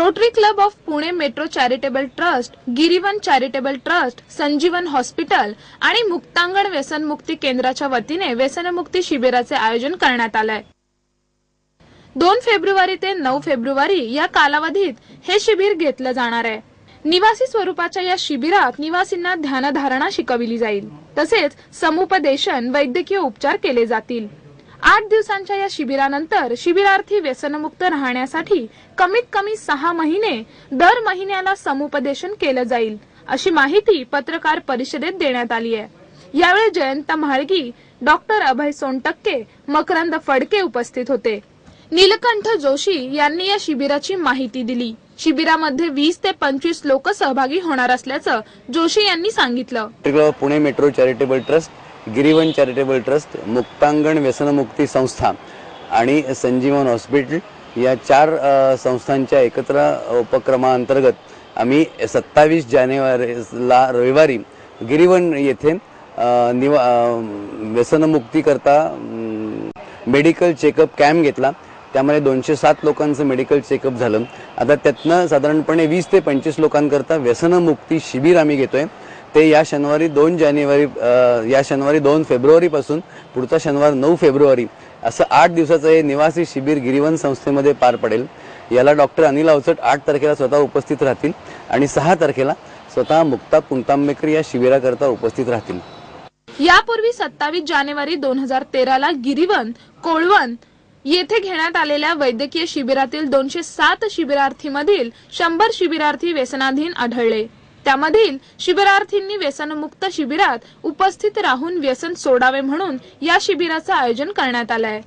Rotary club of Pune metro charitable trust Girivan charitable trust Sanjeevan hospital आणि मुक्तांगण व्यसनमुक्ती केंद्राच्या वतीने व्यसनमुक्ती शिबिराचे आयोजन करण्यात आलंय. दोन फेब्रुवारी ते नऊ फेब्रुवारी या कालावधीत हे शिबिर घेतलं जाणार आहे. निवासी स्वरूपाच्या या शिबिरात निवासींना ध्यानधारणा शिकविली जाईल. तसेच समुपदेशन वैद्यकीय उपचार केले जातील. आठ दिवसांच्या या शिबिरानंतर शिबिरार्थी व्यसनमुक्त राहण्यासाठी कमीत कमी सहा महिने दर महिन्याला समुपदेशन केलं जाईल अशी माहिती पत्रकार परिषदेत देण्यात आली आहे. यावेळी जयंत म्हाळगी डॉक्टर अभय सोनटक्के मकरंद फडके उपस्थित होते. नीलकंठ जोशी यांनी या शिबिराची माहिती दिली. शिबिरामध्ये वीस ते पंचवीस लोक सहभागी होणार असल्याचं जोशी यांनी सांगितलं. Pune metro charitable trust Girivan charitable trust Muktangan व्यसनमुक्ती संस्था आणि संजीवन हॉस्पिटल या चार संस्थांच्या एकत्र उपक्रमाअंतर्गत आम्ही सत्तावीस जानेवारीला रविवारी गिरीवन येथे निवा व्यसनमुक्तीकरता मेडिकल चेकअप कॅम्प घेतला. त्यामध्ये दोनशे सात लोकांचं मेडिकल चेकअप झालं. आता त्यातनं साधारणपणे वीस ते पंचवीस लोकांकरता व्यसनमुक्ती शिबिर आम्ही घेतो आहे ते या शनिवारी दोन जानेवारी या शनिवारी दोन फेब्रुवारीपासून पुढचा शनिवार नऊ फेब्रुवारी असं आठ दिवसाचं हे निवासी शिबिर गिरीवन संस्थेमध्ये पार पडेल. याला डॉक्टर अनिल अवचट आठ तारखेला स्वतः उपस्थित राहतील आणि सहा तारखेला स्वतः मुक्ता पुंतांबेकर या शिबिराकरता उपस्थित राहतील. यापूर्वी सत्तावीस जानेवारी दोन हजार तेराला गिरीवन कोळवण येथे घेण्यात आलेल्या वैद्यकीय शिबिरातील दोनशे सात शिबिरार्थीमधील शंभर शिबिरार्थी व्यसनाधीन आढळले. त्यामधील शिबिरार्थींनी व्यसनमुक्त शिबिरात उपस्थित राहून व्यसन सोडावे म्हणून या शिबिराचं आयोजन करण्यात आलं आहे